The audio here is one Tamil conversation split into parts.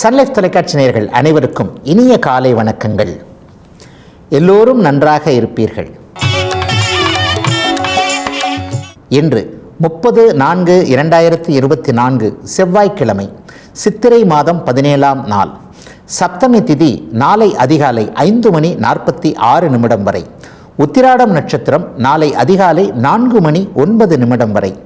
சன்லைஃப் தொலைக்காட்சி நேயர்கள் அனைவருக்கும் இனிய காலை வணக்கங்கள். எல்லோரும் நன்றாக இருப்பீர்கள். இன்று முப்பது நான்கு இரண்டாயிரத்தி இருபத்தி நான்கு செவ்வாய்க்கிழமை சித்திரை மாதம் பதினேழாம் நாள். சப்தமி திதி நாளை அதிகாலை ஐந்து மணி நாற்பத்தி ஆறு நிமிடம் வரை. உத்திராடம் நட்சத்திரம் நாளை அதிகாலை நான்கு மணி ஒன்பது நிமிடம் வரை.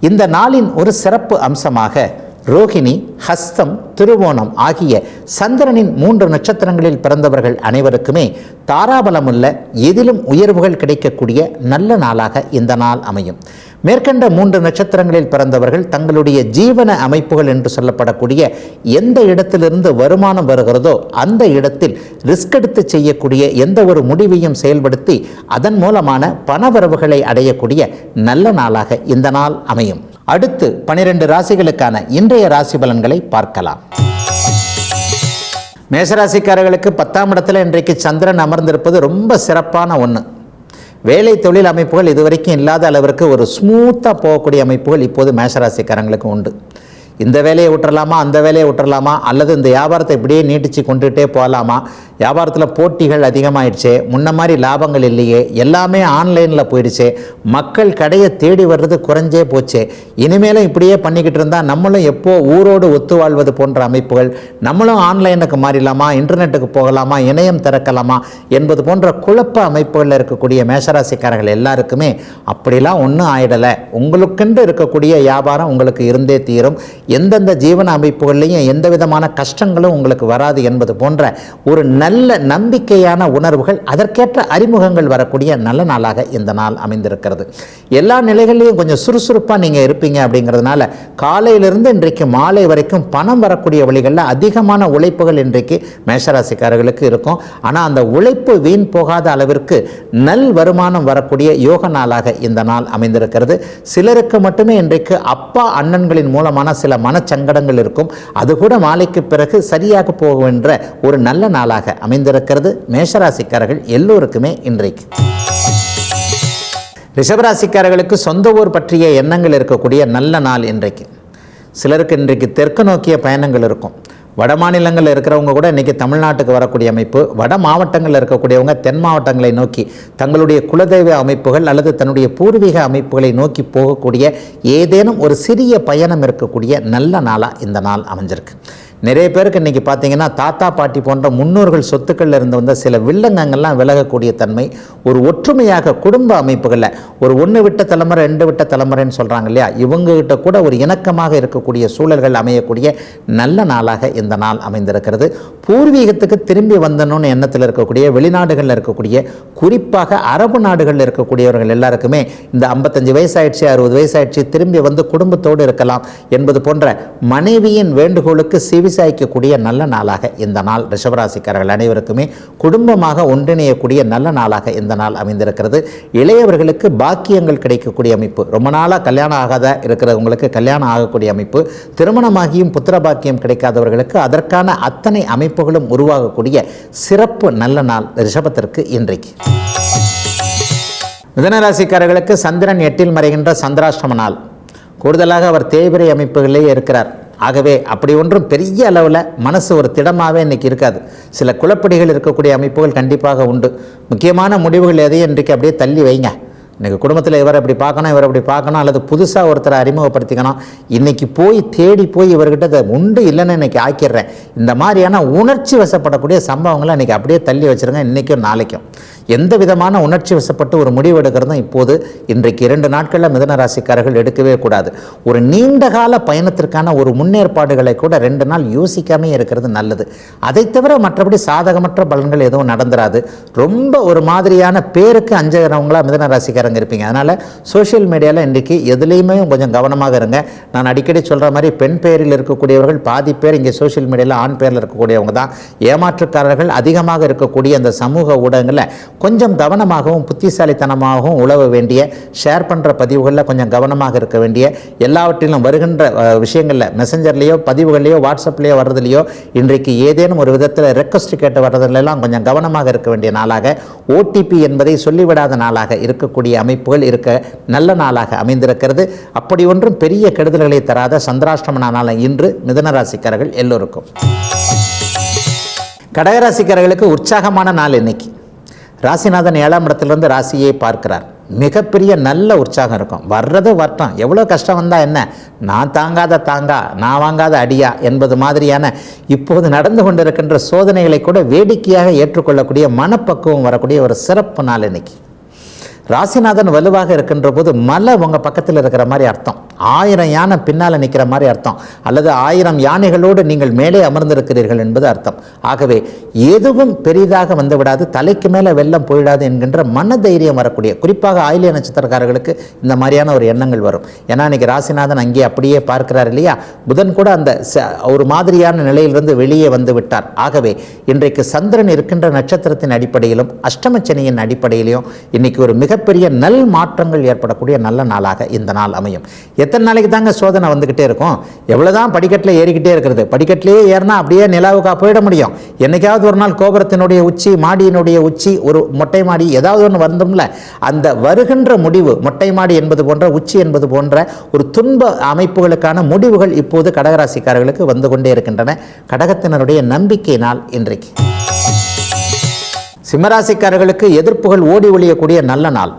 இந்த நாளின் ஒரு சிறப்பு அம்சமாக ரோகிணி ஹஸ்தம் திருவோணம் ஆகிய சந்திரனின் மூன்று நட்சத்திரங்களில் பிறந்தவர்கள் அனைவருக்குமே தாராபலமுள்ள எதிலும் உயர்வுகள் கிடைக்கக்கூடிய நல்ல நாளாக இந்த நாள் அமையும். மேற்கண்ட மூன்று நட்சத்திரங்களில் பிறந்தவர்கள் தங்களுடைய ஜீவன அமைப்புகள் என்று சொல்லப்படக்கூடிய எந்த இடத்திலிருந்து வருமானம் வருகிறதோ அந்த இடத்தில் ரிஸ்க் எடுத்து செய்யக்கூடிய எந்த ஒரு முடிவையும் செயல்படுத்தி அதன் மூலமான பணவரவுகளை அடையக்கூடிய நல்ல நாளாக இந்த நாள் அமையும். அடுத்து பனிரெண்டு ராசிகளுக்கான இன்றைய ராசி பலன்களை பார்க்கலாம். மேசராசிக்காரர்களுக்கு பத்தாம் இடத்துல இன்றைக்கு சந்திரன் அமர்ந்திருப்பது ரொம்ப சிறப்பான ஒன்று வேலை தொழில் அமைப்புகள் இதுவரைக்கும் இல்லாத அளவிற்கு ஒரு ஸ்மூத்தாக போகக்கூடிய அமைப்புகள் இப்போது மேஷராசிக்காரங்களுக்கு உண்டு. இந்த வேலையை விட்டுறலாமா அந்த வேலையை விட்டுறலாமா அல்லது இந்த வியாபாரத்தை இப்படியே நீட்டிச்சு கொண்டுகிட்டே போகலாமா? வியாபாரத்தில் போட்டிகள் அதிகமாயிடுச்சே முன்ன மாதிரி லாபங்கள் இல்லையே எல்லாமே ஆன்லைனில் போயிடுச்சே மக்கள் கடையை தேடி வர்றது குறைஞ்சே போச்சு. இனிமேலும் இப்படியே பண்ணிக்கிட்டு இருந்தால் நம்மளும் எப்போ ஊரோடு ஒத்து வாழ்வது போன்ற அமைப்புகள் நம்மளும் ஆன்லைனுக்கு மாறிடலாமா இன்டர்நெட்டுக்கு போகலாமா இணையம் திறக்கலாமா என்பது போன்ற குழப்ப அமைப்புகளில் இருக்கக்கூடிய மேஷராசிக்காரர்கள் எல்லாருக்குமே அப்படிலாம் ஒன்றும் ஆயிடலை. உங்களுக்கென்று இருக்கக்கூடிய வியாபாரம் உங்களுக்கு இருந்தே தீரும். எந்தெந்த ஜீவன அமைப்புகள்லையும் எந்த விதமான கஷ்டங்களும் உங்களுக்கு வராது என்பது போன்ற ஒரு நல்ல நம்பிக்கையான உணர்வுகள் அதற்கேற்ற அறிமுகங்கள் வரக்கூடிய நல்ல நாளாக இந்த நாள் அமைந்திருக்கிறது. எல்லா நிலைகள்லையும் கொஞ்சம் சுறுசுறுப்பாக நீங்கள் இருப்பீங்க அப்படிங்கிறதுனால காலையிலிருந்து இன்றைக்கு மாலை வரைக்கும் பணம் வரக்கூடிய வழிகளில் அதிகமான உழைப்புகள் இன்றைக்கு மேஷராசிக்காரர்களுக்கு இருக்கும். ஆனால் அந்த உழைப்பு வீண் போகாத அளவிற்கு நல் வருமானம் வரக்கூடிய யோக நாளாக இந்த நாள் அமைந்திருக்கிறது. சிலருக்கு மட்டுமே இன்றைக்கு அப்பா அண்ணன்களின் மூலமான சில மனச்சங்கடங்கள் இருக்கும். அது கூட மாலைக்கு பிறகு சரியாக போகின்ற ஒரு நல்ல நாளாக அமைந்திருக்கிறது. மேஷராசிக்காரர்கள் எல்லோருக்குமே இன்றைக்கு. ரிஷபராசிக்காரர்களுக்கு சொந்த ஊர் பற்றிய எண்ணங்கள் இருக்கக்கூடிய நல்ல நாள் இன்றைக்கு. சிலருக்கு இன்றைக்கு தெற்கு நோக்கிய பயணங்கள் இருக்கும். வட மாநிலங்களில் இருக்கிறவங்க கூட இன்றைக்கி தமிழ்நாட்டுக்கு வரக்கூடிய அமைப்பு வட மாவட்டங்களில் இருக்கக்கூடியவங்க தென் மாவட்டங்களை நோக்கி தங்களுடைய குலதெய்வ அமைப்புகள் அல்லது தன்னுடைய பூர்வீக அமைப்புகளை நோக்கி போகக்கூடிய ஏதேனும் ஒரு சிறிய பயணம் இருக்கக்கூடிய நல்ல நாளாக இந்த நாள் அமைஞ்சிருக்கு. நிறைய பேருக்கு இன்றைக்கி பார்த்தீங்கன்னா தாத்தா பாட்டி போன்ற முன்னோர்கள் சொத்துக்களில் இருந்து வந்த சில வில்லங்கங்கள்லாம் விலகக்கூடிய தன்மை ஒரு ஒற்றுமையாக குடும்ப அமைப்புகளில் ஒரு ஒன்று விட்ட தலைமுறை ரெண்டு விட்ட தலைமுறைன்னு சொல்கிறாங்க இல்லையா? இவங்ககிட்ட கூட ஒரு இணக்கமாக இருக்கக்கூடிய சூழல்கள் அமையக்கூடிய நல்ல நாளாக இந்த நாள் அமைந்திருக்கிறது. பூர்வீகத்துக்கு திரும்பி வந்தணும்னு எண்ணத்தில் இருக்கக்கூடிய வெளிநாடுகளில் இருக்கக்கூடிய குறிப்பாக அரபு நாடுகளில் இருக்கக்கூடியவர்கள் எல்லாருக்குமே இந்த ஐம்பத்தஞ்சு வயசாயிடுச்சு அறுபது வயசாயிடுச்சு திரும்பி வந்து குடும்பத்தோடு இருக்கலாம் என்பது போன்ற மனைவியின் வேண்டுகோளுக்கு சிவி செவிசாய்க்கக்கூடிய நல்ல நாளாக இந்த நாள் ரிஷபராசிக்காரர்கள் அனைவருக்குமே குடும்பமாக ஒன்றிணையக்கூடிய நல்ல நாளாக இந்த நாள் அமைந்திருக்கிறது. இளையவர்களுக்கு பாக்கியங்கள் கிடைக்கக்கூடிய அமைப்பு. ரொம்ப நாளாக கல்யாணம் ஆகாத இருக்கிறவங்களுக்கு கல்யாணம் ஆகக்கூடிய அமைப்பு. திருமணமாகியும் புத்திர பாக்கியம் கிடைக்காதவர்களுக்கு அதற்கான அத்தனை அமைப்புகளும் உருவாகக்கூடிய சிறப்பு நல்ல நாள் ரிஷபத்திற்கு இன்றைக்கு. மிதனராசிக்காரர்களுக்கு சந்திரன் எட்டில் மறைகின்ற சந்திராஷ்டம நாள். கூடுதலாக அவர் தேய்பிரை அமைப்புகளிலேயே இருக்கிறார். ஆகவே அப்படி ஒன்றும் பெரிய அளவில் மனசு ஒரு திடமாகவே இன்றைக்கி இருக்காது. சில குழப்படிகள் இருக்கக்கூடிய அமைப்புகள் கண்டிப்பாக உண்டு. முக்கியமான முடிவுகள் எதையும் இன்றைக்கு அப்படியே தள்ளி வைங்க. இன்றைக்கி குடும்பத்தில் இவரை அப்படி பார்க்கணும் இவரை அப்படி பார்க்கணும் அல்லது புதுசாக ஒருத்தரை அறிமுகப்படுத்திக்கணும். இன்றைக்கி போய் தேடி போய் இவர்கிட்ட அதை உண்டு இல்லைன்னு இன்றைக்கி ஆக்கிடுறேன். இந்த மாதிரியான உணர்ச்சி வசப்படக்கூடிய சம்பவங்களை இன்றைக்கி அப்படியே தள்ளி வச்சுருங்க. இன்றைக்கும் நாளைக்கும். எந்த விதமான உணர்ச்சி வசப்பட்டு ஒரு முடிவு எடுக்கிறதும் இப்போது இன்றைக்கு இரண்டு நாட்களில் மிதன ராசிக்காரர்கள் எடுக்கவே கூடாது. ஒரு நீண்ட கால பயணத்திற்கான ஒரு முன்னேற்பாடுகளை கூட ரெண்டு நாள் யோசிக்காமே இருக்கிறது நல்லது. அதை தவிர மற்றபடி சாதகமற்ற பலன்கள் எதுவும் நடந்துராது. ரொம்ப ஒரு மாதிரியான பேருக்கு அஞ்சுகிறவங்களா மிதன ராசிக்காரங்க இருப்பீங்க. அதனால் சோஷியல் மீடியாவில் இன்றைக்கு எதுலேயுமே கொஞ்சம் கவனமாக இருங்க. நான் அடிக்கடி சொல்கிற மாதிரி பெண் பெயரில் இருக்கக்கூடியவர்கள் பாதி பேர் இங்கே சோஷியல் மீடியாவில் ஆண் பேரில் இருக்கக்கூடியவங்க தான். ஏமாற்றுக்காரர்கள் அதிகமாக இருக்கக்கூடிய அந்த சமூக ஊடகங்களில் கொஞ்சம் கவனமாகவும் புத்திசாலித்தனமாகவும் உழவ வேண்டிய ஷேர் பண்ணுற பதிவுகளில் கொஞ்சம் கவனமாக இருக்க வேண்டிய எல்லாவற்றிலும் வருகின்ற விஷயங்களில் மெசஞ்சர்லேயோ பதிவுகள்லையோ வாட்ஸ்அப்லேயோ வர்றதுலையோ இன்றைக்கு ஏதேனும் ஒரு விதத்தில் ரெக்வஸ்ட் கேட்டு வர்றதுலாம் கொஞ்சம் கவனமாக இருக்க வேண்டிய நாளாக ஓடிபி என்பதை சொல்லிவிடாத நாளாக இருக்கக்கூடிய அமைப்புகள் இருக்க நல்ல நாளாக அமைந்திருக்கிறது. அப்படி ஒன்றும் பெரிய கெடுதல்களை தராத சந்திராஷ்டம நாளான இன்று மிதனராசிக்காரர்கள் எல்லோருக்கும். கடகராசிக்காரர்களுக்கு உற்சாகமான நாள் இன்னைக்கு. ராசிநாதன் ஏழாம் இடத்துலேருந்து ராசியை பார்க்கிறார். மிகப்பெரிய நல்ல உற்சாகம் இருக்கும். வர்றது வரட்டும் எவ்வளோ கஷ்டம் வந்தால் என்ன? நான் தாங்காத தாங்கா நான் வாங்காத அடியா என்பது மாதிரியான இப்போது நடந்து கொண்டிருக்கின்ற சோதனைகளை கூட வேடிக்கையாக ஏற்றுக்கொள்ளக்கூடிய மனப்பக்குவம் வரக்கூடிய ஒரு சிறப்பு நாள் இன்னைக்கு. ராசிநாதன் வலுவாக இருக்கின்ற போது மலை உங்கள் பக்கத்தில் இருக்கிற மாதிரி அர்த்தம். ஆயிரம் யானை பின்னால் நிற்கிற மாதிரி அர்த்தம். அல்லது ஆயிரம் யானைகளோடு நீங்கள் மேலே அமர்ந்திருக்கிறீர்கள் என்பது அர்த்தம். ஆகவே எதுவும் பெரிதாக வந்து விடாது தலைக்கு மேலே வெள்ளம் போயிடாது என்கின்ற மனதைரியம் வரக்கூடிய குறிப்பாக ஆயிலிய நட்சத்திரக்காரர்களுக்கு இந்த மாதிரியான ஒரு எண்ணங்கள் வரும். ஏன்னா இன்னைக்கு ராசிநாதன் அங்கே அப்படியே பார்க்கிறார் இல்லையா? புதன் கூட அந்த ச- ஒரு மாதிரியான நிலையிலிருந்து வெளியே வந்து விட்டார். ஆகவே இன்றைக்கு சந்திரன் இருக்கின்ற நட்சத்திரத்தின் அடிப்படையிலும் அஷ்டமச்சனியின் அடிப்படையிலும் இன்னைக்கு ஒரு மிகப்பெரிய நல் மாற்றங்கள் ஏற்படக்கூடிய நல்ல நாளாக இந்த நாள் அமையும். எத்தனை நாளைக்கு தாங்க சோதனை வந்துக்கிட்டே இருக்கும்? எவ்வளோதான் படிக்கட்டில் ஏறிக்கிட்டே இருக்கிறது. படிக்கட்டிலேயே ஏறினா அப்படியே நிலாவுக்கா போயிட முடியும். என்னைக்காவது ஒரு நாள் கோபுரத்தினுடைய உச்சி மாடியினுடைய உச்சி ஒரு மொட்டை மாடி ஏதாவது ஒன்று வந்தும்ல அந்த வருகின்ற முடிவு மொட்டை மாடி என்பது போன்ற உச்சி என்பது போன்ற ஒரு துன்ப அமைப்புகளுக்கான முடிவுகள் இப்போது கடகராசிக்காரர்களுக்கு வந்து கொண்டே இருக்கின்றன. கடகத்தினருடைய நம்பிக்கை நாள் இன்றைக்கு. சிம்மராசிக்காரர்களுக்கு எதிர்ப்புகள் ஓடி ஒழியக்கூடிய நல்ல நாள்.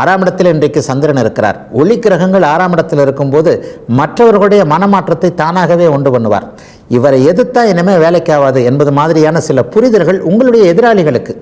ஆறாம் இடத்தில் இன்றைக்கு சந்திரன் இருக்கிறார். ஒளி கிரகங்கள் ஆறாம் இடத்தில் இருக்கும்போது மற்றவர்களுடைய மனமாற்றத்தை தானாகவே உண்டு பண்ணுவார். இவரை எதிர்த்தா இனிமேல் வேலைக்கு ஆகாது என்பது மாதிரியான சில புரிதல்கள் உங்களுடைய எதிராளிகளுக்கு.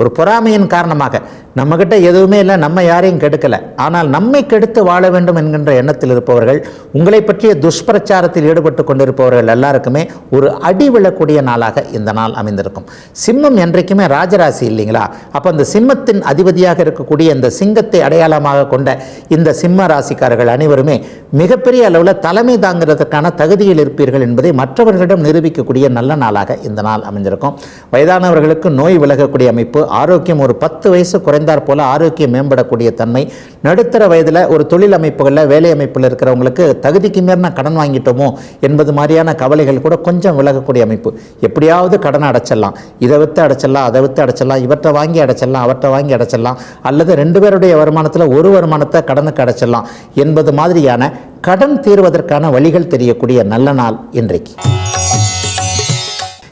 ஒரு பொறாமையின் காரணமாக நம்மக்கிட்ட எதுவுமே இல்லை நம்ம யாரையும் கெடுக்கலை. ஆனால் நம்மை கெடுத்து வாழ வேண்டும் என்கின்ற எண்ணத்தில் இருப்பவர்கள் உங்களை பற்றிய துஷ்பிரச்சாரத்தில் ஈடுபட்டு கொண்டிருப்பவர்கள் எல்லாருக்குமே ஒரு அடி விழக்கூடிய நாளாக இந்த நாள் அமைந்திருக்கும். சிம்மம் என்றைக்குமே ராஜராசி இல்லைங்களா? அப்போ அந்த சிம்மத்தின் அதிபதியாக இருக்கக்கூடிய இந்த சிங்கத்தை அடையாளமாக கொண்ட இந்த சிம்ம ராசிக்காரர்கள் அனைவருமே மிகப்பெரிய அளவில் தலைமை தாங்கிறதுக்கான தகுதியில் இருப்பீர்கள் என்பதை மற்றவர்கள் மற்றவர்களிடம் நிரூபிக்கக்கூடிய நல்ல நாளாக இந்த நாள் அமைஞ்சிருக்கும். வயதானவர்களுக்கு நோய் விலகக்கூடிய அமைப்பு ஆரோக்கியம் ஒரு பத்து வயசு குறைந்தாற் போல ஆரோக்கியம் மேம்படக்கூடிய தன்மை. நடுத்தர வயதில் ஒரு தொழில் அமைப்புகளில் வேலை அமைப்பில் இருக்கிறவங்களுக்கு தகுதிக்கு மீறின கடன் வாங்கிட்டோமோ என்பது மாதிரியான கவலைகள் கூட கொஞ்சம் விலகக்கூடிய அமைப்பு. எப்படியாவது கடனை அடைச்சிடலாம். இதை விற்று அடைச்சிடலாம் அதை விற்று அடைச்சிடலாம் இவற்றை வாங்கி அடைச்சிடலாம் அவற்றை வாங்கி அடைச்சிடலாம் அல்லது ரெண்டு பேருடைய வருமானத்தில் ஒரு வருமானத்தை கடனுக்கு அடைச்சிடலாம் என்பது மாதிரியான கடன் தீர்வதற்கான வழிகள் தெரியக்கூடிய நல்ல நாள் இன்றைக்கு.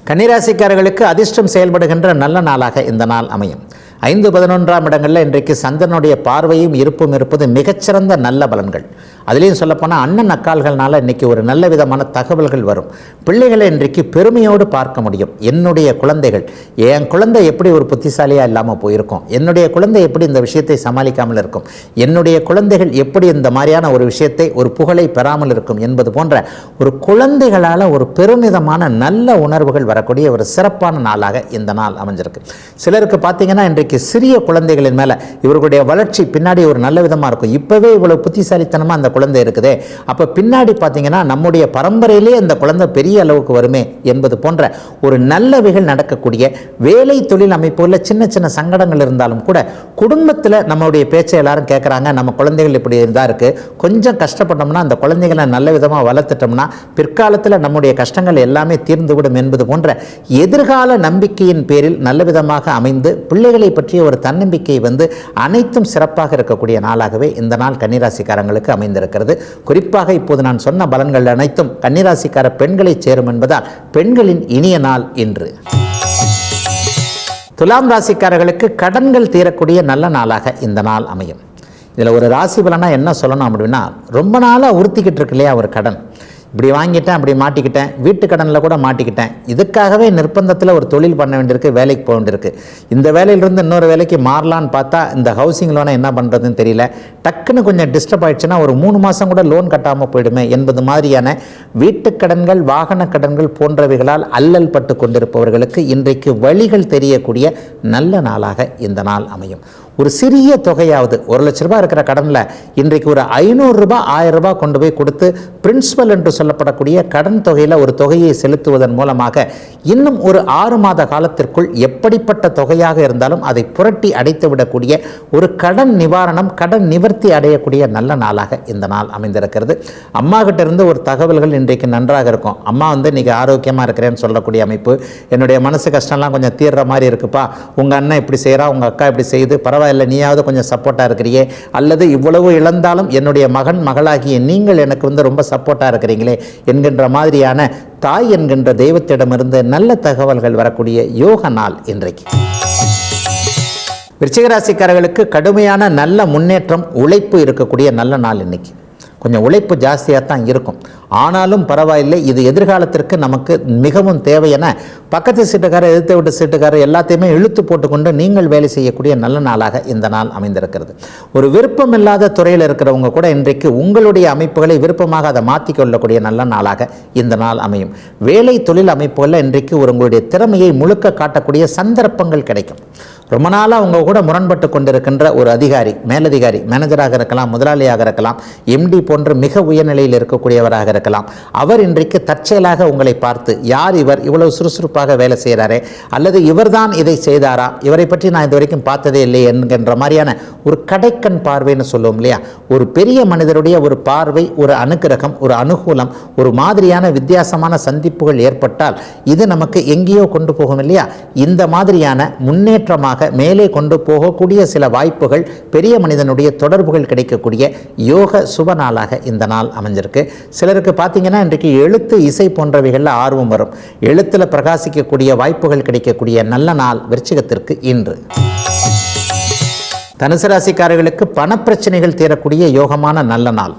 கன்னிராசிக்காரர்களுக்கு அதிர்ஷ்டம் செயல்படுகின்ற நல்ல நாளாக இந்த நாள் அமையும். ஐந்து பதினொன்றாம் இடங்களில் இன்றைக்கு சந்திரனுடைய பார்வையும் இருப்பும் இருப்பது மிகச்சிறந்த நல்ல பலன்கள். அதுலேயும் சொல்லப்போனால் அண்ணன் அக்கால்கள்னால இன்றைக்கி ஒரு நல்ல விதமான தகவல்கள் வரும். பிள்ளைகளை இன்றைக்கு பெருமையோடு பார்க்க முடியும். என்னுடைய குழந்தைகள் என் குழந்தை எப்படி ஒரு புத்திசாலியாக இல்லாமல் போயிருக்கும்? என்னுடைய குழந்தை எப்படி இந்த விஷயத்தை சமாளிக்காமல் இருக்கும்? என்னுடைய குழந்தைகள் எப்படி இந்த மாதிரியான ஒரு விஷயத்தை ஒரு புகழை பெறாமல் இருக்கும் என்பது போன்ற ஒரு குழந்தைகளால் ஒரு பெருமிதமான நல்ல உணர்வுகள் வரக்கூடிய ஒரு சிறப்பான நாளாக இந்த நாள் அமைஞ்சிருக்கு. சிலருக்கு பார்த்தீங்கன்னா இன்றைக்கு சிறிய குழந்தைகளின் மேலே இவர்களுடைய வளர்ச்சி பின்னாடி ஒரு நல்ல விதமாக இருக்கும். இப்போவே இவ்வளோ புத்திசாலித்தனமாக அந்த குழந்தை இருக்குதே. அப்போ பின்னாடி பார்த்தீங்கன்னா நம்முடைய பரம்பரையிலே அந்த குழந்தை பெரிய அளவுக்கு வருமே என்பது போன்ற ஒரு நல்லவைகள் நடக்கக்கூடிய வேலை தொழில் அமைப்புகளில் சின்ன சின்ன சங்கடங்கள் இருந்தாலும் கூட குடும்பத்தில் நம்மளுடைய பேச்சை எல்லாரும் கேட்குறாங்க நம்ம குழந்தைகள் இப்படி இருந்தால் இருக்குது கொஞ்சம் கஷ்டப்பட்டோம்னா அந்த குழந்தைகளை நல்ல விதமாக வளர்த்துட்டோம்னா பிற்காலத்தில் நம்முடைய கஷ்டங்கள் எல்லாமே தீர்ந்துவிடும் என்பது போன்ற எதிர்கால நம்பிக்கையின் பேரில் நல்ல விதமாக அமைந்து பிள்ளைகளை பற்றிய ஒரு தன்னம்பிக்கை வந்து அனைத்தும் சிறப்பாக இருக்கக்கூடிய நாளாகவே இந்த நாள் கன்னிராசிக்காரங்களுக்கு இருக்கிறது குறிப்பாக இப்போது நான் சொன்ன பலன்கள் அனைத்தும் கன்னிராசிக்கார பெண்களை சேரும் என்பதால் பெண்களின் இனிய நாள் இன்று. துலாம் ராசிக்காரர்களுக்கு கடன்கள் தீரக்கூடிய நல்ல நாளாக இந்த நாள் அமையும். இதில் ஒரு ராசி பலனாக என்ன சொல்லணும் அப்படின்னா ரொம்ப நாளாக உறுத்திக்கிட்டு இருக்கு இல்லையா ஒரு கடன். இப்படி வாங்கிட்டேன் அப்படி மாட்டிக்கிட்டேன் வீட்டு கடனில் கூட மாட்டிக்கிட்டேன். இதுக்காகவே நிர்பந்தத்தில் ஒரு தொழில் பண்ண வேண்டியிருக்கு வேலைக்கு போக வேண்டியிருக்கு. இந்த வேலையிலிருந்து இன்னொரு வேலைக்கு மாறலான்னு பார்த்தா இந்த ஹவுசிங் லோனை என்ன பண்ணுறதுன்னு தெரியல. டக்குன்னு கொஞ்சம் டிஸ்டர்ப் ஆயிடுச்சுன்னா ஒரு மூணு மாதம் கூட லோன் கட்டாமல் போயிடுமே என்பது மாதிரியான வீட்டுக் கடன்கள் வாகன கடன்கள் போன்றவைகளால் அல்லல் பட்டு கொண்டிருப்பவர்களுக்கு இன்றைக்கு வழிகள் தெரியக்கூடிய நல்ல நாளாக இந்த நாள் அமையும். ஒரு சிறிய தொகையாவது ஒரு லட்ச ரூபாய் இருக்கிற கடனில் இன்றைக்கு ஒரு ஐநூறுரூபா ஆயிரம் ரூபாய் கொண்டு போய் கொடுத்து பிரின்சிபல் என்று சொல்லப்படக்கூடிய கடன் தொகையில் ஒரு தொகையை செலுத்துவதன் மூலமாக இன்னும் ஒரு ஆறு மாத காலத்திற்குள் எப்படிப்பட்ட தொகையாக இருந்தாலும் அதை புரட்டி அடைத்து விடக்கூடிய ஒரு கடன் நிவாரணம் கடன் நிவர்த்தி அடையக்கூடிய நல்ல நாளாக இந்த நாள் அமைந்திருக்கிறது. அம்மா கிட்ட இருந்து ஒரு தகவல்கள் இன்றைக்கு நன்றாக இருக்கும். அம்மா வந்து இன்றைக்கி ஆரோக்கியமாக இருக்கிறேன்னு சொல்லக்கூடிய அமைப்பு. என்னுடைய மனசு கஷ்டம்லாம் கொஞ்சம் தீர்ற மாதிரி இருக்குப்பா. உங்கள் அண்ணன் இப்படி செய்கிறா உங்கள் அக்கா இப்படி செய்யுது பரவாயில்ல. நீயாவது கொஞ்சம் சப்போர்ட்டாக இருக்கிறியே. அல்லது இவ்வளவு இழந்தாலும் என்னுடைய மகன் மகளாகிய நீங்கள் எனக்கு வந்து ரொம்ப சப்போர்ட்டாக இருக்கிறீங்களே என்கின்ற மாதிரியான தாய் என்கின்ற தெய்வத்திடமிருந்து நல்ல தகவல்கள் வரக்கூடிய யோக நாள் இன்றைக்கு விருச்சிகராசிக்காரர்களுக்கு கடுமையான நல்ல முன்னேற்றம் உழைப்பு இருக்கக்கூடிய நல்ல நாள் இன்னைக்கு. கொஞ்சம் உழைப்பு ஜாஸ்தியாக தான் இருக்கும். ஆனாலும் பரவாயில்லை இது எதிர்காலத்திற்கு நமக்கு மிகவும் தேவை என பக்கத்து சீட்டுக்காரர் எதிர்த்து விட்டு சீட்டுக்காரர் எல்லாத்தையுமே இழுத்து போட்டுக்கொண்டு நீங்கள் வேலை செய்யக்கூடிய நல்ல நாளாக இந்த நாள் அமைந்திருக்கிறது. ஒரு விருப்பம் இல்லாத துறையில் இருக்கிறவங்க கூட இன்றைக்கு உங்களுடைய அமைப்புகளை விருப்பமாக அதை மாற்றிக்கொள்ளக்கூடிய நல்ல நாளாக இந்த நாள் அமையும். வேலை தொழில் அமைப்புகளில் இன்றைக்கு ஒரு உங்களுடைய திறமையை முழுக்க காட்டக்கூடிய சந்தர்ப்பங்கள் கிடைக்கும். ரொம்ப நாளாக அவங்க கூட முரண்பட்டு கொண்டிருக்கின்ற ஒரு அதிகாரி மேலதிகாரி மேனேஜராக இருக்கலாம் முதலாளியாக இருக்கலாம் எம்டி போன்ற மிக உயர்நிலையில் இருக்கக்கூடியவராக இருக்கலாம். அவர் இன்றைக்கு தற்செயலாக உங்களை பார்த்து யார் இவர் இவ்வளவு சுறுசுறுப்பாக வேலை செய்கிறாரே அல்லது இவர்தான் இதை செய்தாரா இவரை பற்றி நான் இது வரைக்கும் பார்த்ததே இல்லை என்கின்ற மாதிரியான ஒரு கடைக்கண் பார்வைன்னு சொல்லுவோம் இல்லையா? ஒரு பெரிய மனிதருடைய ஒரு பார்வை ஒரு அனுகிரகம் ஒரு அனுகூலம் ஒரு மாதிரியான வித்தியாசமான சந்திப்புகள் ஏற்பட்டால் இது நமக்கு எங்கேயோ கொண்டு போகும் இல்லையா? இந்த மாதிரியான முன்னேற்றமாக மேலே கொண்டு போகக்கூடிய சில வாய்ப்புகள் பெரிய மனிதனுடைய தொடர்புகள் கிடைக்கக்கூடிய யோக சுப நாளாக இந்த நாள் அமைஞ்சிருக்கு. சிலருக்கு பார்த்தீங்கன்னா இன்றைக்கு எழுத்து இசை போன்றவைகளில் ஆர்வம் வரும். எழுத்தில் பிரகாசிக்கக்கூடிய வாய்ப்புகள் கிடைக்கக்கூடிய நல்ல நாள் விருச்சிகத்திற்கு இன்று. தனுசு ராசிக்காரர்களுக்கு பணப்பிரச்சனைகள் தீரக்கூடிய யோகமான நல்ல நாள்.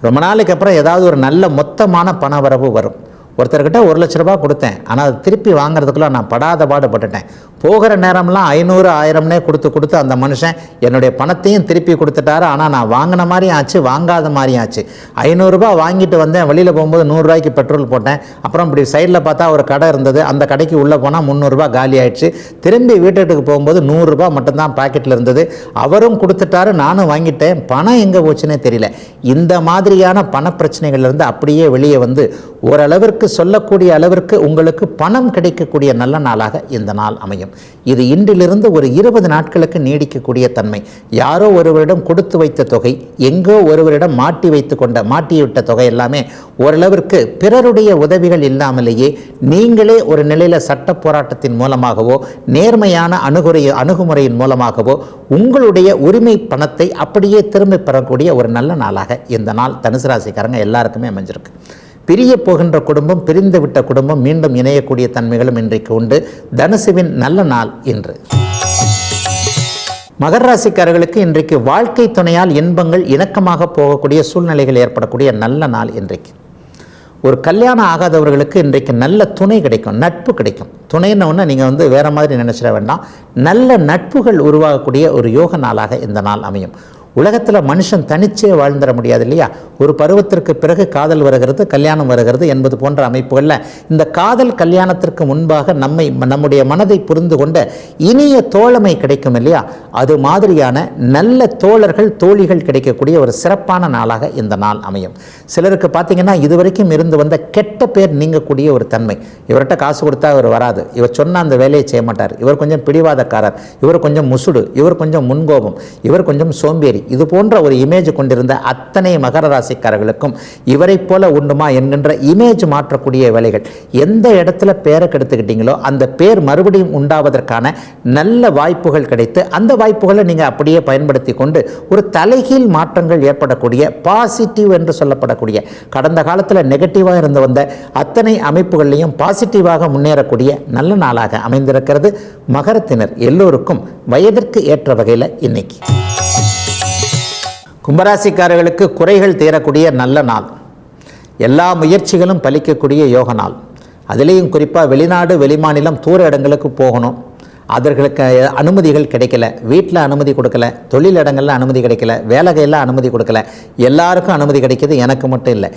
ரொம்ப நாளைக்கு அப்புறம் ஏதாவது ஒரு நல்ல மொத்தமான பண வரவு வரும். ஒருத்தர்கிட்ட ஒரு லட்ச ரூபாய் கொடுத்தேன். ஆனால் அதை திருப்பி வாங்குறதுக்குள்ள நான் படாத பாடுபட்டுட்டேன். போகிற நேரம்லாம் ஐநூறு ஆயிரம்னே கொடுத்து கொடுத்து அந்த மனுஷன் என்னுடைய பணத்தையும் திருப்பி கொடுத்துட்டாரு. ஆனால் நான் வாங்கின மாதிரியும் ஆச்சு வாங்காத மாதிரியும் ஆச்சு. ஐநூறுரூபா வாங்கிட்டு வந்தேன். வெளியில் போகும்போது நூறுரூவாய்க்கு பெட்ரோல் போட்டேன். அப்புறம் இப்படி சைடில் பார்த்தா ஒரு கடை இருந்தது. அந்த கடைக்கு உள்ளே போனால் முந்நூறுரூபா காலி ஆயிடுச்சு. திரும்பி வீட்டுக்கு போகும்போது நூறுரூபா மட்டும்தான் பாக்கெட்டில் இருந்தது. அவரும் கொடுத்துட்டாரு நானும் வாங்கிட்டேன். பணம் எங்கே போச்சுன்னே தெரியல. இந்த மாதிரியான பண பிரச்சனைகள்லேருந்து அப்படியே வெளியே வந்து ஓரளவிற்கு சொல்லக்கூடிய அளவிற்கு உங்களுக்கு பணம் கிடைக்கக்கூடிய நல்ல நாளாக இந்த நாள் அமையும். இது இன்றிலிருந்து ஒரு இருபது நாட்களுக்கு நீடிக்கக்கூடிய தன்மை. யாரோ ஒருவரிடம் கொடுத்து வைத்த தொகை எங்கோ ஒருவரிடம் மாட்டி வைத்து கொண்ட மாட்டிவிட்ட தொகை எல்லாமே ஓரளவிற்கு பிறருடைய உதவிகள் இல்லாமலேயே நீங்களே ஒரு நிலையில் சட்ட போராட்டத்தின் மூலமாகவோ நேர்மையான அணுகுறை அணுகுமுறையின் மூலமாகவோ உங்களுடைய உரிமை பணத்தை அப்படியே திரும்பி பெறக்கூடிய ஒரு நல்ல நாளாக இந்த நாள் தனுசு ராசிக்காரங்க எல்லாருக்குமே அமைஞ்சிருக்கு. பிரிய போகின்ற குடும்பம் பிரிந்துவிட்ட குடும்பம் மீண்டும் இணையக்கூடிய தன்மைகளும் இன்றைக்கு உண்டு. தனுசுவின் நல்ல நாள் இன்று. மகர ராசிக்காரர்களுக்கு இன்றைக்கு வாழ்க்கை துணையால் இன்பங்கள் இணக்கமாக போகக்கூடிய சூழ்நிலைகள் ஏற்படக்கூடிய நல்ல நாள் இன்றைக்கு. ஒரு கல்யாணம் ஆகாதவர்களுக்கு இன்றைக்கு நல்ல துணை கிடைக்கும் நட்பு கிடைக்கும். துணைன்னு ஒன்று நீங்கள் வந்து வேறு மாதிரி நினச்சிட வேண்டாம். நல்ல நட்புகள் உருவாகக்கூடிய ஒரு யோக நாளாக இந்த நாள் அமையும். உலகத்தில் மனுஷன் தனிச்சே வாழ்ந்துட முடியாது இல்லையா? ஒரு பருவத்திற்கு பிறகு காதல் வருகிறது கல்யாணம் வருகிறது என்பது போன்ற அமைப்புகளில் இந்த காதல் கல்யாணத்திற்கு முன்பாக நம்மை நம்முடைய மனதை புரிந்து கொண்ட இனிய தோழமை கிடைக்கும் இல்லையா? அது மாதிரியான நல்ல தோழர்கள் தோழிகள் கிடைக்கக்கூடிய ஒரு சிறப்பான நாளாக இந்த நாள் அமையும். சிலருக்கு பார்த்தீங்கன்னா இதுவரைக்கும் இருந்து வந்த கெட்ட பேர் நீங்கக்கூடிய ஒரு தன்மை. இவர்கிட்ட காசு கொடுத்தா அவர் வராது. இவர் சொன்னால் அந்த வேலையை செய்ய மாட்டார். இவர் கொஞ்சம் பிடிவாதக்காரர். இவர் கொஞ்சம் முசுடு. இவர் கொஞ்சம் முன்கோபம். இவர் கொஞ்சம் சோம்பேறி. இது போன்ற ஒரு இமேஜ் கொண்டிருந்த அத்தனை மகர ராசிக்காரர்களுக்கும் இவரைப் போல உண்டுமா என்கின்ற இமேஜ் மாற்றக்கூடிய வேலைகள். எந்த இடத்துல பேரை கெடுத்துக்கிட்டீங்களோ அந்த பேர் மறுபடியும் உண்டாவதற்கான நல்ல வாய்ப்புகள் கிடைத்து அந்த வாய்ப்புகளை நீங்கள் அப்படியே பயன்படுத்தி கொண்டு ஒரு தலைகீழ் மாற்றங்கள் ஏற்படக்கூடிய பாசிட்டிவ் என்று சொல்லப்படக்கூடிய கடந்த காலத்தில் நெகட்டிவாக இருந்து வந்த அத்தனை அமைப்புகள்லையும் பாசிட்டிவாக முன்னேறக்கூடிய நல்ல நாளாக அமைந்திருக்கிறது மகரத்தினர் எல்லோருக்கும் வயதிற்கு ஏற்ற வகையில் இன்னைக்கு. கும்பராசிக்காரர்களுக்கு குறைகள் தீரக்கூடிய நல்ல நாள். எல்லா முயற்சிகளும் பலிக்கக்கூடிய யோக நாள். அதுலேயும் குறிப்பாக வெளிநாடு வெளிமாநிலம் தூர இடங்களுக்கு போகணும். அவர்களுக்கு அனுமதிகள் கிடைக்கல வீட்டில் அனுமதி கொடுக்கல தொழில் இடங்களில் அனுமதி கிடைக்கல வேலைகையில் அனுமதி கொடுக்கல. எல்லாருக்கும் அனுமதி கிடைக்கிது எனக்கு மட்டும் இல்லை.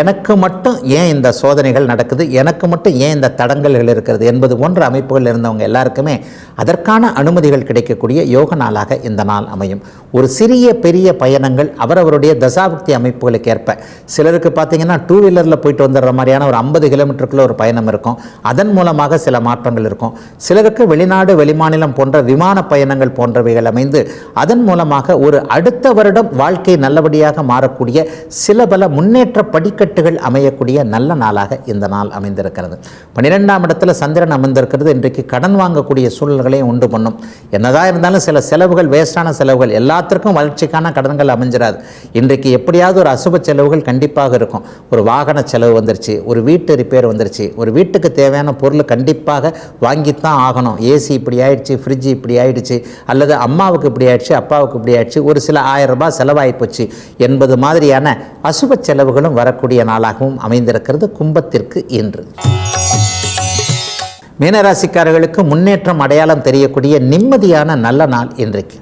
எனக்கு மட்டும் ஏன் இந்த சோதனைகள் நடக்குது எனக்கு மட்டும் ஏன் இந்த தடங்கல்கள் இருக்கிறது என்பது போன்ற அமைப்புகள் இருந்தவங்க எல்லாருக்குமே அதற்கான அனுமதிகள் கிடைக்கக்கூடிய யோக நாளாக இந்த நாள் அமையும். ஒரு சிறிய பெரிய பயணங்கள் அவரவருடைய தசாபக்தி அமைப்புகளுக்கு ஏற்ப. சிலருக்கு பார்த்தீங்கன்னா டூ வீலரில் போயிட்டு வந்துடுற மாதிரியான ஒரு ஐம்பது கிலோமீட்டருக்குள்ள ஒரு பயணம் இருக்கும். அதன் மூலமாக சில மாற்றங்கள் இருக்கும். சிலருக்கு வெளிநாடு வெளிமாநிலம் போன்ற விமான பயணங்கள் போன்றவைகள் அமைந்து அதன் மூலமாக ஒரு அடுத்த வருடம் வாழ்க்கை நல்லபடியாக மாறக்கூடிய சில பல முன்னேற்ற படிக்கட்டுகள் அமையக்கூடிய நல்ல நாளாக இந்த நாள் அமைந்திருக்கிறது. பன்னிரெண்டாம் இடத்துல சந்திரன் அமர்ந்திருக்கிறது. இன்றைக்கு கடன் வாங்கக்கூடிய சூழல்களையும் உண்டு பண்ணும். என்னதான் இருந்தாலும் சில செலவுகள் வேஸ்டான செலவுகள் எல்லாத்திற்கும் வளர்ச்சிக்கான கடன்கள் அமைஞ்சிடாது இன்றைக்கு எப்படியாவது ஒரு அசுப செலவுகள் கண்டிப்பாக இருக்கும். ஒரு வாகன செலவு வந்துருச்சு ஒரு வீட்டு ரிப்பேர் வந்துருச்சு ஒரு வீட்டுக்கு தேவையான பொருள் கண்டிப்பாக வாங்கித்தான் ஆகணும். ஏசி இப்படி ஆயிடுச்சு ஃப்ரிட்ஜ் இப்படி ஆயிடுச்சு அல்லது அம்மாவுக்கு இப்படி ஆயிடுச்சு அப்பாவுக்கு இப்படி ஆயிடுச்சு ஒரு சில ஆயிரம் ரூபாய் செலவாகி போச்சு என்பது மாதிரியான அசுப செலவுகளும் வரக்கூடிய நாளாகவும் அமைந்திருக்கிறது கும்பத்திற்கு இன்று. மீனராசிக்காரர்களுக்கு முன்னேற்றம் அடையாளம் தெரியக்கூடிய நிம்மதியான நல்ல நாள் இன்றைக்கு.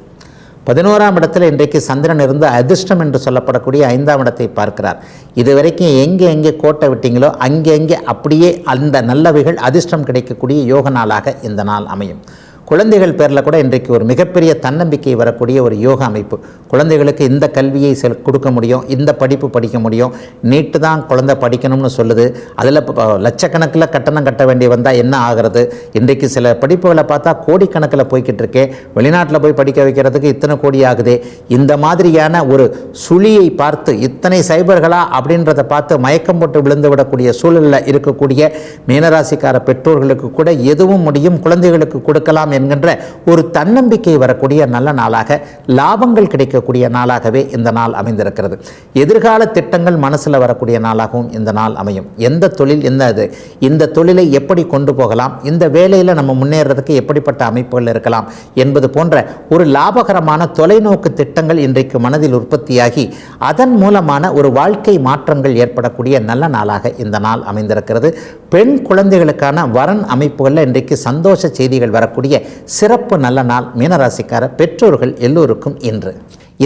பதினோராம் இடத்துல இன்றைக்கு சந்திரன் இருந்து அதிர்ஷ்டம் என்று சொல்லப்படக்கூடிய ஐந்தாம் இடத்தை பார்க்கிறார். இதுவரைக்கும் எங்கே எங்கே கோட்டை விட்டீங்களோ அங்கே எங்கே அப்படியே அந்த நல்லவைகள் அதிர்ஷ்டம் கிடைக்கக்கூடிய யோக நாளாக இந்த நாள் அமையும். குழந்தைகள் பேரில் கூட இன்றைக்கு ஒரு மிகப்பெரிய தன்னம்பிக்கை வரக்கூடிய ஒரு யோகா அமைப்பு. குழந்தைகளுக்கு இந்த கல்வியை செல் கொடுக்க முடியும் இந்த படிப்பு படிக்க முடியும். நீட்டு தான் குழந்தை படிக்கணும்னு சொல்லுது. அதில் இப்போ லட்சக்கணக்கில் கட்டணம் கட்ட வேண்டி வந்தால் என்ன ஆகிறது? இன்றைக்கு சில படிப்புகளை பார்த்தா கோடிக்கணக்கில் போய்கிட்டு இருக்கே. வெளிநாட்டில் போய் படிக்க வைக்கிறதுக்கு இத்தனை கோடி ஆகுது. இந்த மாதிரியான ஒரு சுழியை பார்த்து இத்தனை சைபர்களா அப்படின்றத பார்த்து மயக்கம் போட்டு விழுந்து விடக்கூடிய சூழலில் இருக்கக்கூடிய மீனராசிக்கார பெற்றோர்களுக்கு கூட எதுவும் முடியும். குழந்தைகளுக்கு கொடுக்கலாம் என்கின்ற ஒரு தன்னம்பிக்கை வரக்கூடிய நல்ல நாளாக லாபங்கள் கிடைக்கக்கூடிய நாளாகவே இந்த நாள் அமைந்திருக்கிறது. எதிர்கால திட்டங்கள் மனசில் வரக்கூடிய நாளாகவும் இந்த நாள் அமையும். எந்த தொழில் என்ன அது? இந்த தொழிலை எப்படி கொண்டு போகலாம்? இந்த வேலையில் நம்ம முன்னேறதுக்கு எப்படிப்பட்ட அமைப்புகள் இருக்கலாம்? என்பது போன்ற ஒரு லாபகரமான தொலைநோக்கு திட்டங்கள் இன்றைக்கு மனதில் உற்பத்தியாகி அதன் மூலமான ஒரு வாழ்க்கை மாற்றங்கள் ஏற்படக்கூடிய நல்ல நாளாக இந்த நாள் அமைந்திருக்கிறது. பெண் குழந்தைகளுக்கான வரன் அமைப்புகளில் இன்றைக்கு சந்தோஷ செய்திகள் வரக்கூடிய சிறப்பு நல்ல நாள் மீனராசிக்கார பெற்றோர்கள் எல்லோருக்கும் இன்று.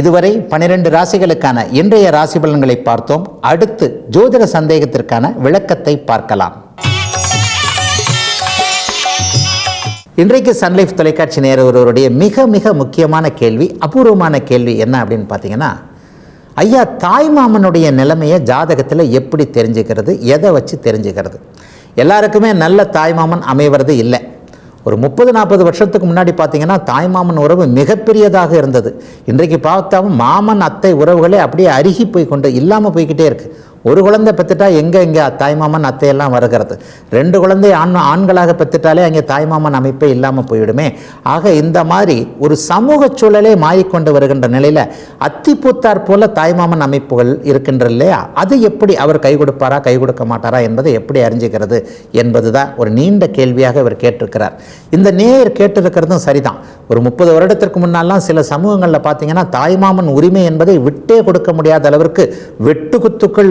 இதுவரை பனிரெண்டு ராசிகளுக்கான இன்றைய ராசி பலன்களை பார்த்தோம். அடுத்து ஜோதிட சந்தேகத்திற்கான விளக்கத்தை பார்க்கலாம். இன்றைக்கு சன்லைஃப் தொலைக்காட்சி நேர ஒருவருடைய மிக மிக முக்கியமான கேள்வி அபூர்வமான கேள்வி என்ன அப்படின்னு பார்த்தீங்கன்னா ஐயா தாய்மாமனுடைய நிலைமையை ஜாதகத்தில் எப்படி தெரிஞ்சுக்கிறது எதை வச்சு தெரிஞ்சுக்கிறது? எல்லாருக்குமே நல்ல தாய்மாமன் அமைவது இல்லை. ஒரு முப்பது நாற்பது வருஷத்துக்கு முன்னாடி பார்த்தீங்கன்னா தாய்மாமன் உறவு மிகப்பெரியதாக இருந்தது. இன்றைக்கு பார்த்தாவும் மாமன் அத்தை உறவுகளே அப்படியே அருகி போய் கொண்டு இல்லாமல் போய்கிட்டே இருக்குது ஒரு குழந்தை பெற்றுட்டா எங்கே இங்கே தாய்மாமன் அத்தையெல்லாம் வருகிறது. ரெண்டு குழந்தை ஆண் ஆண்களாக பெற்றுட்டாலே அங்கே தாய்மாமன் அமைப்பே இல்லாமல் போயிடுமே. ஆக இந்த மாதிரி ஒரு சமூக சூழலே மாறிக்கொண்டு வருகின்ற நிலையில் அத்திப்பூத்தார் போல தாய்மாமன் அமைப்புகள் இருக்கின்ற இல்லையா? அது எப்படி அவர் கை கொடுப்பாரா கை கொடுக்க மாட்டாரா என்பதை எப்படி அறிஞ்சுக்கிறது என்பது தான் ஒரு நீண்ட கேள்வியாக இவர் கேட்டிருக்கிறார். இந்த நேயர் கேட்டிருக்கிறதும் சரிதான். ஒரு முப்பது வருடத்திற்கு முன்னாலாம் சில சமூகங்களில் பார்த்தீங்கன்னா தாய்மாமன் உரிமை என்பதை விட்டே கொடுக்க முடியாத அளவிற்கு வெட்டு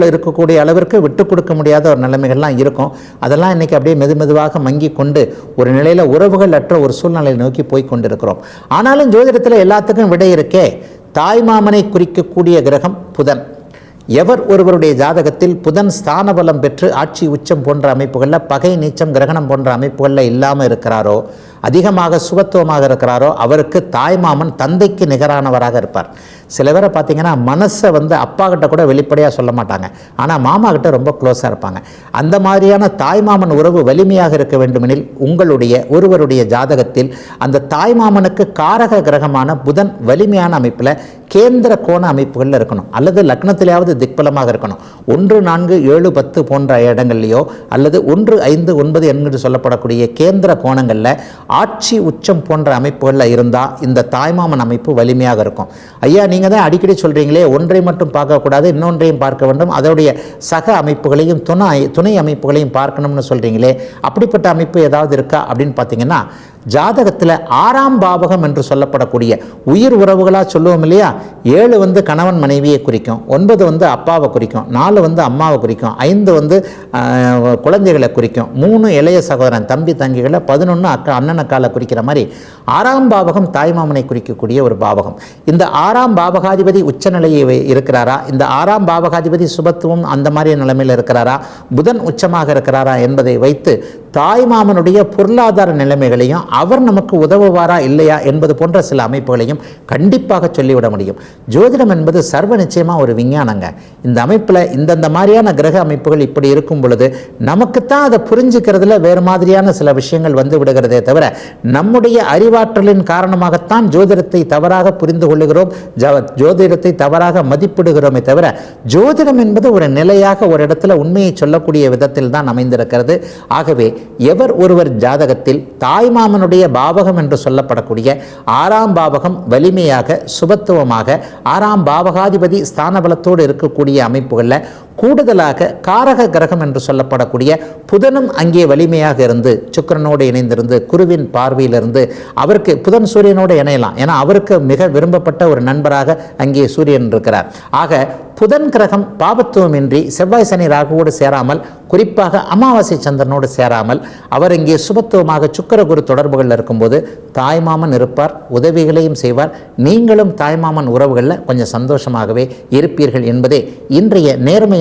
இருக்க இருக்கக்கூடிய அளவிற்கு விட்டு கொடுக்க முடியாத ஒரு நிலைமைகள்லாம் இருக்கும். அதெல்லாம் இன்றைக்கி அப்படியே மெது மெதுவாக மங்கி கொண்டு ஒரு நிலையில் உறவுகள் அற்ற ஒரு சூழ்நிலையை நோக்கி போய் கொண்டிருக்கிறோம். ஆனாலும் ஜோதிடத்தில் எல்லாத்துக்கும் விடை இருக்கே. தாய்மாமனை குறிக்கக்கூடிய கிரகம் புதன். எவர் ஒருவருடைய ஜாதகத்தில் புதன் ஸ்தான பலம் பெற்று ஆட்சி உச்சம் போன்ற அமைப்புகளில் பகை நீச்சம் கிரகணம் போன்ற அமைப்புகளில் இல்லாமல் இருக்கிறாரோ அதிகமாக சுபத்துவமாக இருக்கிறாரோ அவருக்கு தாய்மாமன் தந்தைக்கு நிகரானவராக இருப்பார். சில பேரை பார்த்தீங்கன்னா மனசை வந்து அப்பா கிட்ட கூட வெளிப்படையாக சொல்ல மாட்டாங்க. ஆனால் மாமா கிட்ட ரொம்ப க்ளோஸாக இருப்பாங்க. அந்த மாதிரியான தாய்மாமன் உறவு வலிமையாக இருக்க வேண்டுமெனில் உங்களுடைய ஒருவருடைய ஜாதகத்தில் அந்த தாய்மாமனுக்கு காரக கிரகமான புதன் வலிமையான அமைப்பில் கேந்திர கோண அமைப்புகளில் இருக்கணும். அல்லது லக்னத்திலேயாவது திக்பலமாக இருக்கணும். ஒன்று நான்கு ஏழு பத்து போன்ற இடங்கள்லையோ அல்லது ஒன்று ஐந்து ஒன்பது என்று சொல்லப்படக்கூடிய கேந்திர கோணங்களில் ஆட்சி உச்சம் போன்ற அமைப்புகளில் இருந்தால் இந்த தாய்மாமன் அமைப்பு வலிமையாக இருக்கும். ஐயா நீங்கள் நீங்கள் தான் அடிக்கடி சொல்கிறீங்களே ஒன்றை மட்டும் பார்க்கக்கூடாது இன்னொன்றையும் பார்க்க வேண்டும். அதோடைய சக அமைப்புகளையும் துணை துணை அமைப்புகளையும் பார்க்கணும்னு சொல்கிறீங்களே அப்படிப்பட்ட அமைப்பு ஏதாவது இருக்கா அப்படின்னு பார்த்தீங்கன்னா ஜாதகத்தில் ஆறாம் பாவகம் என்று சொல்லப்படக்கூடிய உயிர் உறவுகளாக சொல்லுவோம் இல்லையா? ஏழு வந்து கணவன் மனைவியை குறிக்கும் ஒன்பது வந்து அப்பாவை குறிக்கும் நாலு வந்து அம்மாவை குறிக்கும் ஐந்து வந்து குழந்தைகளை குறிக்கும் மூணு இளைய சகோதரன் தம்பி தங்கிகளை பதினொன்று அக்கா அண்ணன் அக்காலை குறிக்கிற மாதிரி ஆறாம் பாவகம் தாய்மாமனை குறிக்கக்கூடிய ஒரு பாவகம். இந்த ஆறாம் பாவகாதிபதி உச்சநிலையை இருக்கிறாரா? இந்த ஆறாம் பாவகாதிபதி சுபத்துவம் அந்த மாதிரி நிலைமையில் இருக்கிறாரா? புதன் உச்சமாக இருக்கிறாரா என்பதை வைத்து தாய்மாமனுடைய பொருளாதார நிலைமைகளையும் அவர் நமக்கு உதவுவாரா இல்லையா என்பது போன்ற சில அமைப்புகளையும் கண்டிப்பாக சொல்லிவிட முடியும். ஜோதிடம் என்பது சர்வ நிச்சயமாக ஒரு விஞ்ஞானங்க. இந்த அமைப்பில் இந்தந்த மாதிரியான கிரக அமைப்புகள் இப்படி இருக்கும் பொழுது நமக்குத்தான் அதை புரிஞ்சுக்கிறதுல வேறு மாதிரியான சில விஷயங்கள் வந்து விடுகிறதே தவிர நம்முடைய அறிவாற்றலின் காரணமாகத்தான் ஜோதிடத்தை தவறாக புரிந்து கொள்ளுகிறோம் ஜோதிடத்தை தவறாக மதிப்பிடுகிறோமே தவிர ஜோதிடம் என்பது ஒரு நிலையாக ஒரு இடத்துல உண்மையை சொல்லக்கூடிய விதத்தில் தான் அமைந்திருக்கிறது. ஆகவே எவர் ஒருவர் ஜாதகத்தில் தாய்மாமனுடைய பாவகம் என்று சொல்லப்படக்கூடிய ஆறாம் பாவகம் வலிமையாக சுபத்துவமாக ஆறாம் பாவகாதிபதி ஸ்தானபலத்தோடு இருக்கக்கூடிய அமைப்புகளில் கூடுதலாக காரக கிரகம் என்று சொல்லப்படக்கூடிய புதனும் அங்கே வலிமையாக இருந்து சுக்கிரனோடு இணைந்திருந்து குருவின் பார்வையிலிருந்து அவருக்கு புதன் சூரியனோடு இணையலாம். ஏன்னா அவருக்கு மிக விரும்பப்பட்ட ஒரு நண்பராக அங்கே சூரியன் இருக்கிறார். ஆக புதன் கிரகம் பாபத்துவமின்றி செவ்வாய் சனி ராகுவோடு சேராமல் குறிப்பாக அமாவாசை சந்திரனோடு சேராமல் அவர் இங்கே சுபத்துவமாக சுக்கிர குரு தொடர்புகளில் இருக்கும்போது தாய்மாமன் இருப்பார் உதவிகளையும் செய்வார். நீங்களும் தாய்மாமன் உறவுகளில் கொஞ்சம் சந்தோஷமாகவே இருப்பீர்கள் என்பதே இன்றைய நேர்மையான